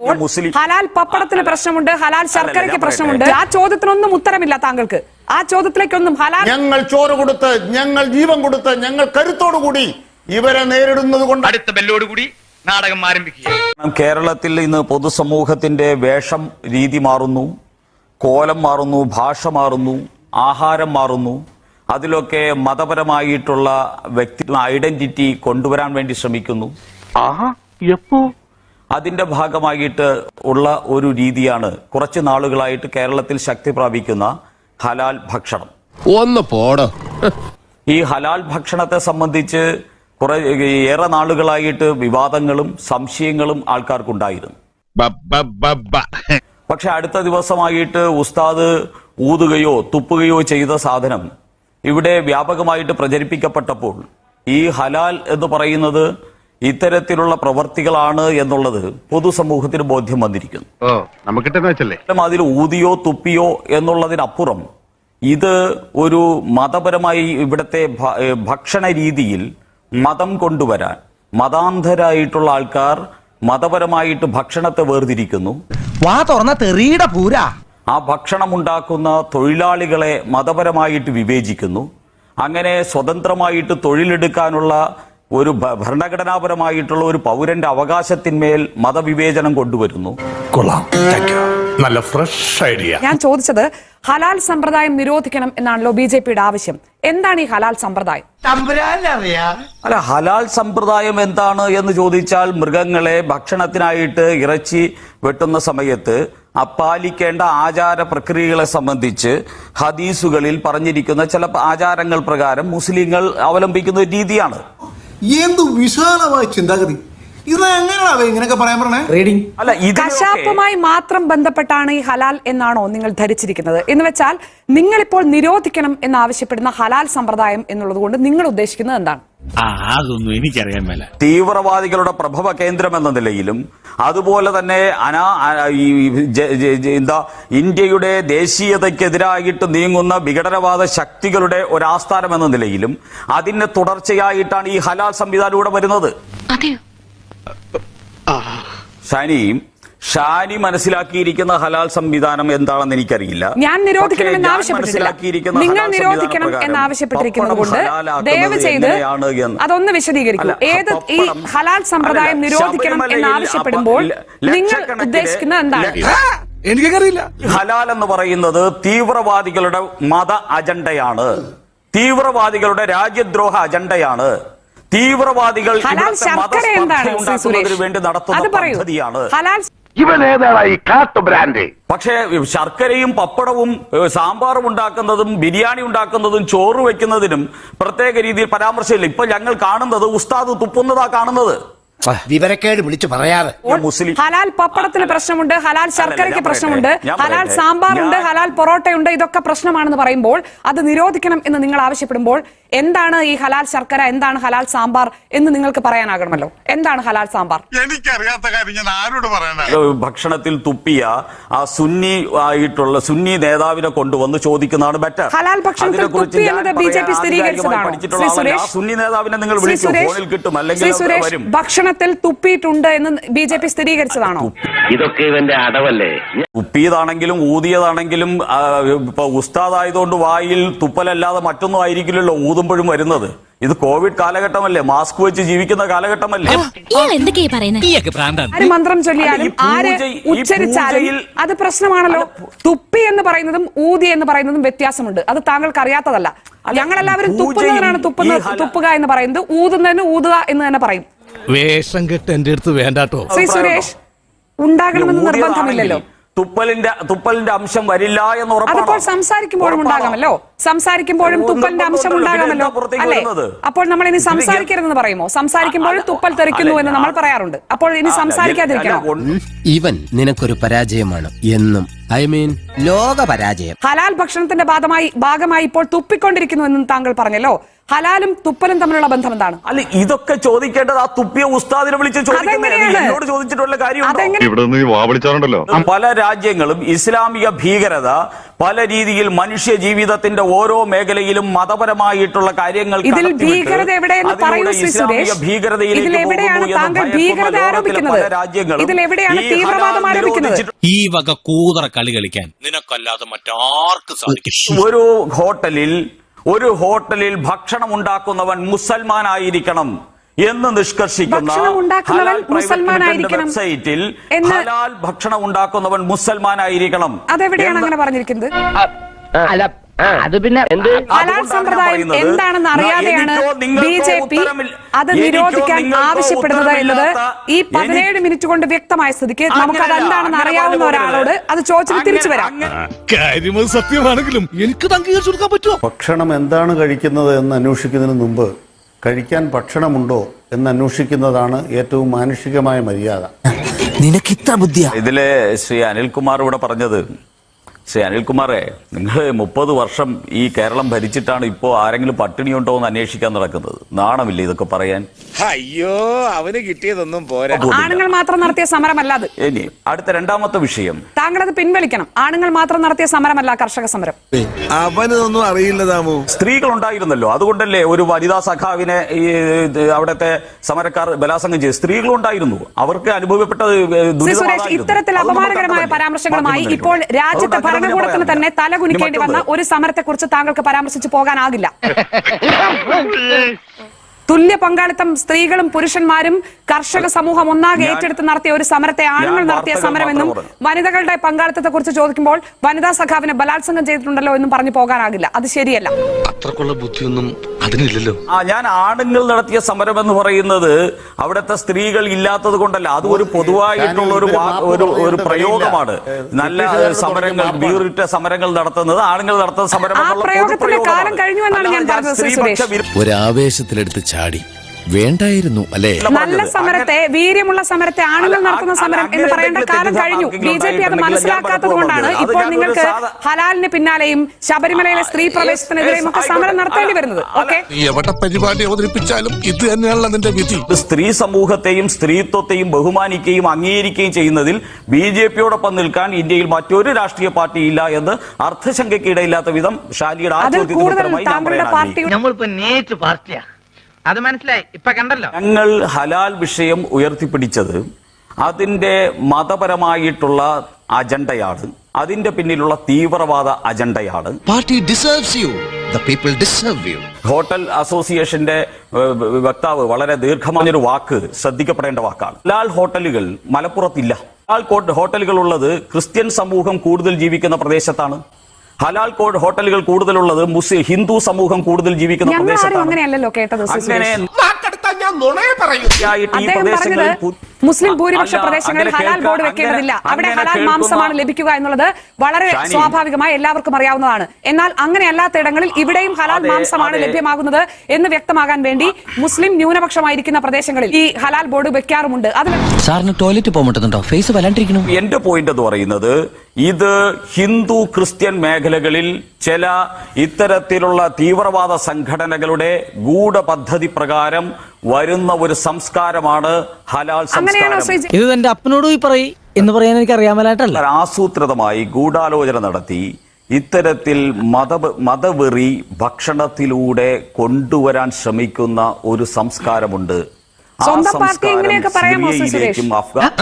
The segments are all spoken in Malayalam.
മുസ്ലിം ഹലാൽ പപ്പടത്തിന് പ്രശ്നമുണ്ട് ഹലാൽ ശർക്കരയ്ക്ക് പ്രശ്നമുണ്ട്. ആ ചോദ്യത്തിനൊന്നും ഉത്തരമില്ല താങ്കൾക്ക്. ആ ചോദ്യത്തിലേക്കൊന്നും ഹലാൽ ഞങ്ങൾ ചോറ് കൊടുത്ത് ഞങ്ങൾ ജീവൻ കൊടുത്ത് ഞങ്ങൾ കരുത്തോടുകൂടി ഇവരെ നേരിടുന്നത് കൊണ്ട് അടുത്ത ബെല്ലോടുകൂടി നാടകം ആരംഭിക്കുക. കേരളത്തിൽ ഇന്ന് പൊതുസമൂഹത്തിന്റെ വേഷം രീതി മാറുന്നു കോലം മാറുന്നു ഭാഷ മാറുന്നു ആഹാരം മാറുന്നു. അതിലൊക്കെ മതപരമായിട്ടുള്ള വ്യക്തി ഐഡന്റിറ്റി കൊണ്ടുവരാൻ വേണ്ടി ശ്രമിക്കുന്നു. അതിന്റെ ഭാഗമായിട്ട് ഉള്ള ഒരു രീതിയാണ് കുറച്ച് നാളുകളായിട്ട് കേരളത്തിൽ ശക്തി പ്രാപിക്കുന്ന ഹലാൽ ഭക്ഷണം. ഒന്ന് പോടോ. ഈ ഹലാൽ ഭക്ഷണത്തെ സംബന്ധിച്ച് കുറെ ഏറെ നാളുകളായിട്ട് വിവാദങ്ങളും സംശയങ്ങളും ആൾക്കാർക്കുണ്ടായിരുന്നു. പക്ഷെ അടുത്ത ദിവസമായിട്ട് ഉസ്താദ് ഊതുകയോ തുപ്പുകയോ ചെയ്ത സാധനം ഇവിടെ വ്യാപകമായിട്ട് പ്രചരിപ്പിക്കപ്പെട്ടപ്പോൾ ഈ ഹലാൽ എന്ന് പറയുന്നത് ഇത്തരത്തിലുള്ള പ്രവർത്തികളാണ് എന്നുള്ളത് പൊതുസമൂഹത്തിന് ബോധ്യം വന്നിരിക്കുന്നു. അതിൽ ഊതിയോ തുപ്പിയോ എന്നുള്ളതിനപ്പുറം ഇത് ഒരു മതപരമായി ഇവിടുത്തെ ഭക്ഷണ രീതിയിൽ മതം കൊണ്ടുവരാൻ മതാന്ധരായിട്ടുള്ള ആൾക്കാർ മതപരമായിട്ട് ഭക്ഷണത്തെ വേർതിരിക്കുന്നു. വാ തുറന്ന തെറിയുടെ പൂര. ആ ഭക്ഷണം ഉണ്ടാക്കുന്ന തൊഴിലാളികളെ മതപരമായിട്ട് വിവേചിക്കുന്നു. അങ്ങനെ സ്വതന്ത്രമായിട്ട് തൊഴിലെടുക്കാനുള്ള ഒരു ഭരണഘടനാപരമായിട്ടുള്ള ഒരു പൗരന്റെ അവകാശത്തിന്മേൽ മതവിവേചനം കൊണ്ടുവരുന്നു. കൊള്ളാം. നല്ല ഫ്രഷ് ഐഡിയ ഞാൻ ചോദിച്ചത് ഹലാൽ സമ്പ്രദായം നിരോധിക്കണം എന്നാണല്ലോ ബി ജെ പിയുടെ ആവശ്യം. എന്താണ് ഈ ഹലാൽ സമ്പ്രദായം? അല്ല ഹലാൽ സമ്പ്രദായം എന്താണ് എന്ന് ചോദിച്ചാൽ മൃഗങ്ങളെ ഭക്ഷണത്തിനായിട്ട് ഇറച്ചി വെട്ടുന്ന സമയത്ത് അപ്പാലിക്കേണ്ട പാലിക്കേണ്ട ആചാര പ്രക്രിയകളെ സംബന്ധിച്ച് ഹദീസുകളിൽ പറഞ്ഞിരിക്കുന്ന ചില ആചാരങ്ങൾ പ്രകാരം മുസ്ലിങ്ങൾ അവലംബിക്കുന്ന ഒരു രീതിയാണ്. എന്ത് വിശാലമായ ചിന്താഗതി. ഇത് എങ്ങനെയാണോ ഇങ്ങനെയൊക്കെ പറയാൻ പറഞ്ഞേ? അല്ല ഇതിലൊക്കെ കശാപ്പുമായി മാത്രം ബന്ധപ്പെട്ടാണ് ഈ ഹലാൽ എന്നാണോ നിങ്ങൾ ധരിച്ചിരിക്കുന്നത്. എന്ന് വെച്ചാൽ നിങ്ങളിപ്പോൾ നിരോധിക്കണം എന്ന് ആവശ്യപ്പെടുന്ന ഹലാൽ സമ്പ്രദായം എന്നുള്ളത് കൊണ്ട് നിങ്ങൾ ഉദ്ദേശിക്കുന്നത് എന്താണ്? അതൊന്നും എനിക്കറിയാൻ മേല. തീവ്രവാദികളുടെ പ്രഭവ കേന്ദ്രം എന്ന നിലയിലും അതുപോലെ തന്നെ അനാ ഈ എന്താ ഇന്ത്യയുടെ ദേശീയതയ്ക്കെതിരായിട്ട് നീങ്ങുന്ന വിഘടനവാദ ശക്തികളുടെ ഒരാസ്ഥാനം എന്ന നിലയിലും അതിന് തുടർച്ചയായിട്ടാണ് ഈ ഹലാൽ സംവിധാനം ഇവിടെ വരുന്നത്. ഷാനിയും ഷാനി മനസ്സിലാക്കിയിരിക്കുന്ന ഹലാൽ സംവിധാനം എന്താണെന്ന് എനിക്കറിയില്ല. ഞാൻ നിരോധിക്കണം എന്ന് ഞാൻ ആവശ്യപ്പെട്ടിട്ടില്ല മനസ്സിലാക്കിയിരിക്കുന്ന നിങ്ങൾ നിരോധിക്കണം എന്ന് പ്രകാരം ആവശ്യപ്പെട്ടിരിക്കുന്നത് പപ്പടം കൊണ്ട് ദയവ് ചെയ്ത് അതൊന്ന് വിശദീകരിക്കൂ. ഏത് ഈ ഹലാൽ സമ്പ്രദായം നിരോധിക്കണം എന്ന് ആവശ്യപ്പെടുമ്പോൾ നിങ്ങൾ ഉദ്ദേശിക്കുന്നത് എന്താണ്? എനിക്കറിയില്ല. ഹലാൽ എന്ന് പറയുന്നത് തീവ്രവാദികളുടെ മത അജണ്ടയാണ്. തീവ്രവാദികളുടെ രാജ്യദ്രോഹ അജണ്ടയാണ്. തീവ്രവാദികൾ വേണ്ടി നടത്തുന്ന പദ്ധതിയാണ്. ഇവൻ ഏതാടാ ഈ കാട്ടു ബ്രാൻഡ്? പക്ഷേ ശർക്കരയും പപ്പടവും സാമ്പാറും ഉണ്ടാക്കുന്നതും ബിരിയാണി ഉണ്ടാക്കുന്നതും ചോറ് വെക്കുന്നതിനും പ്രത്യേക രീതിയിൽ പരാമർശമില്ല. ഇപ്പൊ ഞങ്ങൾ കാണുന്നത് ഉസ്താദ് തുപ്പുന്നതാ കാണുന്നത്. വിവരക്കേട് വിളിച്ചു പറയാറ്. മുസ്ലിം ഹലാൽ പപ്പടത്തിന് പ്രശ്നമുണ്ട് ഹലാൽ ശർക്കരയ്ക്ക് പ്രശ്നമുണ്ട് ഹലാൽ. സാമ്പാറുണ്ട് ഹലാൽ പൊറോട്ടയുണ്ട് ഇതൊക്കെ പ്രശ്നമാണെന്ന് പറയുമ്പോൾ അത് നിരോധിക്കണം എന്ന് നിങ്ങൾ ആവശ്യപ്പെടുമ്പോൾ എന്താണ് ഈ ഹലാൽ ശർക്കര? എന്താണ് ഹലാൽ സാമ്പാർ എന്ന് നിങ്ങൾക്ക് പറയാനാകണമല്ലോ. എന്താണ് ഹലാൽ സാമ്പാർ? എനിക്കറിയാത്ത കാര്യം ഞാൻ ആരോട് പറയാനാ? ഭക്ഷണത്തിൽ തുപ്പിയ ആ സുന്നി ആയിട്ടുള്ള സുന്നി നേതാവിനെ കൊണ്ടുവന്ന് ചോദിക്കുന്നതാണ് ബെറ്റർ ഹലാൽ ഭക്ഷണത്തിൽ തുപ്പി എന്നത് ബി ജെ പി സ്ഥിരീകരിച്ചതാണോ? ശ്രീ സുരേഷ് സുന്നി നേതാവിനെ നിങ്ങൾ വിളിക്കും. ഫോണിൽ കിട്ടും. അല്ലെങ്കിൽ ഭക്ഷണത്തിൽ തുപ്പിയിട്ടുണ്ട് എന്ന് ബി ജെ പി സ്ഥിരീകരിച്ചതാണോ? ഇതൊക്കെ ഇവന്റെ അടവല്ലേ? തുപ്പിയതാണെങ്കിലും ഊതിയതാണെങ്കിലും ഇപ്പൊ ഉസ്താദായതുകൊണ്ട് വായിൽ തുപ്പലല്ലാതെ മറ്റൊന്നും ആയിരിക്കില്ലല്ലോ. ഊതുമ്പോഴും വരുന്നത്. ഇത് കോവിഡ് കാലഘട്ടമല്ലേ? മാസ്ക് വെച്ച് ജീവിക്കുന്ന കാലഘട്ടമല്ലേ? ആര് മന്ത്രം ചൊല്ലിയാലും അല്ല, ഈ ആര് ഉച്ചരിച്ചാലും അത് പ്രശ്നമാണല്ലോ. തുപ്പി എന്ന് പറയുന്നതും ഊതി എന്ന് പറയുന്നതും വ്യത്യാസമുണ്ട്. അത് താങ്കൾക്ക് അറിയാത്തതല്ല. ഞങ്ങളെല്ലാവരും എല്ലാവരും തുപ്പുന്നതിനാണ് തുപ്പുന്ന തുപ്പുക എന്ന് പറയുന്നത്. ഊതുന്നതിന് ഊതുക എന്ന് തന്നെ പറയും. വേഷം കെട്ട് എന്റെ അടുത്ത് വേണ്ടാട്ടോ. ശ്രീ സുരേഷ് ഉണ്ടാകണമെന്ന് നിർബന്ധമില്ലല്ലോ. തുപ്പലിന്റെ തുപ്പലിന്റെ അംശം വരില്ല എന്ന് ഉറപ്പാണ്? സംസാരിക്കുമ്പോഴും? ഉണ്ടാകാമല്ലോ. സംസാരിക്കുമ്പോഴും തുപ്പലിന്റെ അംശം. ഉണ്ടാകാമല്ലോ. അല്ലേ? അപ്പോൾ നമ്മൾ ഇനി സംസാരിക്കരുതെന്ന് പറയുമോ? സംസാരിക്കുമ്പോഴും തുപ്പൽ തെറിക്കുന്നു എന്ന് നമ്മൾ പറയാറുണ്ട്. അപ്പോൾ ഇനി സംസാരിക്കാതിരിക്കണം? ഇവൻ നിനക്കൊരു പരാജയമാണ് എന്നും ഐ മീൻ ലോക പരാജയം. ഹലാൽ ഭക്ഷണത്തിന്റെ ഭാഗമായി ഭാഗമായി ഇപ്പോൾ തുപ്പിക്കൊണ്ടിരിക്കുന്നു എന്നും താങ്കൾ പറഞ്ഞല്ലോ. ഹലാലും തുപ്പലും തമ്മിലുള്ള ബന്ധം എന്താണ് അല്ല ഇതൊക്കെ ചോദിക്കേണ്ടത് ആ തുപ്പിയ ഉസ്താദിനെ വിളിച്ച്? എന്നോട് ചോദിച്ചിട്ടുള്ള കാര്യം പല രാജ്യങ്ങളും ഇസ്ലാമിക ഭീകരത പല രീതിയിൽ മനുഷ്യ ജീവിതത്തിന്റെ ഓരോ മേഖലയിലും മതപരമായിട്ടുള്ള കാര്യങ്ങൾ ഇതിൽ ഭീകരത എവിടെയെന്ന് പറയൂ ശ്രീ സുരേഷ്. ഭീകരതയിലേക്ക് ഇതിൽ എവിടെയാണ് താങ്കൾ ഭീകരത ആരോപിക്കുന്നത്? ഇതിൽ എവിടെയാണ് ഈ തീവ്രവാദം ആരോപിക്കുന്നത്? ഈ വക കൂതറ കളി കളിക്കാൻ നിനക്കല്ലാതെ മറ്റാർക്ക് സാധിക്കും ഒരു ഹോട്ടലിൽ ഒരു ഹോട്ടലിൽ ഭക്ഷണം ഉണ്ടാക്കുന്നവൻ മുസൽമാനായിരിക്കണം. എന്ന് നിഷ്കർഷിക്കുന്ന ഹലാൽ പ്രൈവറ്റ് വെബ്സൈറ്റിൽ ഹലാൽ ഭക്ഷണം ഉണ്ടാക്കുന്നവൻ മുസൽമാൻ ആയിരിക്കണം അതെവിടെയാണ് അങ്ങനെ പറഞ്ഞിരിക്കുന്നത്? അല്ല അത് പിന്നെ എന്ത്? ഹലാൽ സമ്പ്രദായം എന്താണെന്ന് അറിയാതെയാണ് ബി ജെ പി അത് നിരോധിക്കാൻ ആവശ്യപ്പെടുന്നത് എന്നത് ഈ പതിനേഴ് മിനിറ്റ് കൊണ്ട് വ്യക്തമായ സ്ഥിതിക്ക് നമുക്ക് അത് എന്താണെന്ന് അറിയാവുന്ന ഒരാളോട് അത് ചോദിച്ചിട്ട് തിരിച്ചു വരാം. കാര്യം സത്യമാണെങ്കിലും എനിക്ക് അംഗീകരിച്ചു കൊടുക്കാൻ പറ്റുമോ? ഭക്ഷണം എന്താണ് കഴിക്കുന്നത് എന്ന് അന്വേഷിക്കുന്നതിന് മുമ്പ് കഴിക്കാൻ ഭക്ഷണമുണ്ടോ എന്ന് അന്വേഷിക്കുന്നതാണ് ഏറ്റവും മാനുഷികമായ മര്യാദ. നിനക്ക് ഇത്ര ബുദ്ധിയാ? ഇതിലെ ശ്രീ അനിൽകുമാർ ഇവിടെ പറഞ്ഞത് ശ്രീ അനിൽകുമാറെ നിങ്ങൾ മുപ്പത് വർഷം ഈ കേരളം ഭരിച്ചിട്ടാണ് ഇപ്പോൾ ആരെങ്കിലും പട്ടിണി ഉണ്ടോ എന്ന് അന്വേഷിക്കാൻ നടക്കുന്നത്? നാണമില്ല ഇതൊക്കെ പറയാൻ? അയ്യോ അവന് കിട്ടിയതൊന്നും പോരാ ആണുങ്ങൾ മാത്രം നടത്തിയ സമരമല്ല അത് ഇനി അടുത്ത രണ്ടാമത്തെ വിഷയം താങ്കൾ അത് പിൻവലിക്കണം ആണുങ്ങൾ മാത്രം നടത്തിയ സമരമല്ല കർഷക സമരം അവനൊന്നും അറിയില്ല താമോ സ്ത്രീകൾ ഉണ്ടായിരുന്നല്ലോ അതുകൊണ്ടല്ലേ ഒരു വനിതാ സഖാവിനെ ഈ അവിടത്തെ അവിടുത്തെ സമരക്കാർ ബലാസംഗം ചെയ്ത് സ്ത്രീകൾ ഉണ്ടായിരുന്നു അവർക്ക് അനുഭവപ്പെട്ടത് ശ്രീ സുരേഷ് ദുരിതമായിരുന്നു. ഇത്തരത്തിൽ അപമാനകരമായ? പരാമർശങ്ങളുമായി ഇപ്പോൾ. രാജ്യത്തെ അങ്ങനെ ഭരണകൂടത്തിന് പറയാം. തന്നെ തല കുനിക്കേണ്ടി ഇനി വന്ന മറ്റൊന്ന്. ഒരു സമരത്തെക്കുറിച്ച് താങ്കൾക്ക് പരാമർശിച്ചു പോകാനാകില്ല തുല്യ പങ്കാളിത്തം സ്ത്രീകളും പുരുഷന്മാരും കർഷക സമൂഹം ഒന്നാകെ ഏറ്റെടുത്ത് നടത്തിയ ഒരു സമരത്തെ ആണുങ്ങൾ നടത്തിയ സമരമെന്നും വനിതകളുടെ പങ്കാളിത്തത്തെ കുറിച്ച് ചോദിക്കുമ്പോൾ വനിതാ സഖാവിനെ ബലാത്സംഗം ചെയ്തിട്ടുണ്ടല്ലോ എന്നും പറഞ്ഞു പോകാനാകില്ല. അത് ശരിയല്ല. അത്രക്കുള്ള ബുദ്ധിയൊന്നും അതിനില്ലല്ലോ. ആ ഞാൻ ആണുങ്ങൾ നടത്തിയ സമരം എന്ന് പറയുന്നത് അവിടുത്തെ സ്ത്രീകൾ ഇല്ലാത്തത് കൊണ്ടല്ല. അത് ഒരു പൊതുവായിട്ടുള്ള ഒരു ഒരു ഒരു പ്രയോഗമാണ്. നല്ല സമരങ്ങൾ വീറിട്ട സമരങ്ങൾ നടത്തുന്നത് ആണുങ്ങൾ നടത്തുന്ന സമരം ഒരു ആവേശത്തിലെടുത്ത്. ചാടി. വേണ്ടായിരുന്നു അല്ലേ? നല്ല സമരത്തെ വീര്യമുള്ള സമരത്തെ ആണുങ്ങൾ നടത്തുന്ന സമരം എന്ന് പറയേണ്ട കാലം കഴിഞ്ഞു. ബി ജെ പി അത് മനസ്സിലാക്കാത്തത് കൊണ്ടാണ്. ഇപ്പോൾ നിങ്ങൾക്ക് ഹലാലിന് പിന്നാലെയും ശബരിമലയിലെ സ്ത്രീ പ്രവേശത്തിനെതിരെയും പ്രവേശനത്തിനെതിരെയും ഒക്കെ സമരം നടത്തേണ്ടി വരുന്നത്. ഓക്കെ? എവിടെ പരിപാടി അവതരിപ്പിച്ചാലും ഇത് തന്നെയാണ് അതിന്റെ വിധി. സ്ത്രീ സമൂഹത്തെയും സ്ത്രീത്വത്തെയും ബഹുമാനിക്കുകയും അംഗീകരിക്കുകയും ചെയ്യുന്നതിൽ ബി ജെ പിയോടൊപ്പം നിൽക്കാൻ ഇന്ത്യയിൽ മറ്റൊരു രാഷ്ട്രീയ പാർട്ടിയില്ല എന്ന് അർത്ഥശങ്കയ്ക്ക് ഇടയില്ലാത്ത വിധം ഷാലിയുടെ ആ അതിൽ ചോദ്യത്തിന് ഉത്തരമായി ഞാൻ അത് മനസ്സിലായി. ഇപ്പൊ കണ്ടല്ലോ. ഞങ്ങൾ ഹലാൽ വിഷയം ഉയർത്തിപ്പിടിച്ചത് അതിന്റെ മതപരമായിട്ടുള്ള അജണ്ടയാണ്. അതിന്റെ പിന്നിലുള്ള തീവ്രവാദ അജണ്ടയാണ്. Party deserves you the people deserve you hotel അസോസിയേഷന്റെ വക്താവ് വളരെ ദീർഘമായൊരു വാക്ക് ശ്രദ്ധിക്കപ്പെടേണ്ട വാക്കാണ്. ലാൽ ഹോട്ടലുകൾ മലപ്പുറത്തില്ല. ലാൽ ഹോട്ടലുകൾ ഉള്ളത് ക്രിസ്ത്യൻ സമൂഹം കൂടുതൽ ജീവിക്കുന്ന പ്രദേശത്താണ്. ഹലാൽ കോഡ് ഹോട്ടലുകൾ കൂടുതലുള്ളത് മുസ്ലിം ഹിന്ദു സമൂഹം കൂടുതൽ ജീവിക്കുന്ന പ്രദേശത്താണ് അങ്ങനെയല്ലോ കേട്ടത് ഞാൻ അങ്ങനെ സുരേഷ്. ആയിട്ട് ഈ പ്രദേശങ്ങളിൽ മുസ്ലിം ഭൂരിപക്ഷ പ്രദേശങ്ങളിൽ ഹലാൽ ബോർഡ് വെക്കേണ്ടതില്ല. അവിടെ ഹലാൽ മാംസമാണ് ലഭിക്കുക എന്നുള്ളത് വളരെ സ്വാഭാവികമായി എല്ലാവർക്കും അറിയാവുന്നതാണ്. എന്നാൽ അങ്ങനെ അല്ലാത്ത ഇടങ്ങളിൽ ഇവിടെയും ഹലാൽ മാംസമാണ് ലഭ്യമാകുന്നത് എന്ന് വ്യക്തമാകാൻ വേണ്ടി മുസ്ലിം ന്യൂനപക്ഷമായിരിക്കുന്ന പ്രദേശങ്ങളിൽ ഈ ഹലാൽ ബോർഡ് വെക്കാറുമുണ്ട്. സാറിന് ടോയ്ലറ്റ് പോകുന്നുണ്ടോ ഫേസ് വലണ്ടിരിക്കുന്നു എന്റെ പോയിന്റ് എന്ന് പറയുന്നത് ഇത് ഹിന്ദു ക്രിസ്ത്യൻ മേഖലകളിൽ ചില ഇത്തരത്തിലുള്ള തീവ്രവാദ സംഘടനകളുടെ ഗൂഢപദ്ധതി പ്രകാരം വരുന്ന ഒരു സംസ്കാരമാണ് ഹലാൽ സംസ്കാരം. ഇത് തന്റെ അപ്പനോട് പോയി പറയും എന്ന് പറയാൻ എനിക്ക് അറിയാമലായിട്ടല്ല. ആസൂത്രിതമായി ഗൂഢാലോചന നടത്തി ഇത്തരത്തിൽ മത മതവെറി ഭക്ഷണത്തിലൂടെ കൊണ്ടുവരാൻ ശ്രമിക്കുന്ന ഒരു സംസ്കാരമുണ്ട്. ആ സംസ്കാരം? സിറിയയിലേക്കും അഫ്ഗാൻ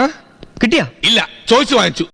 കിട്ടിയാ? ഇല്ല ചോദിച്ചു വാങ്ങിച്ചു.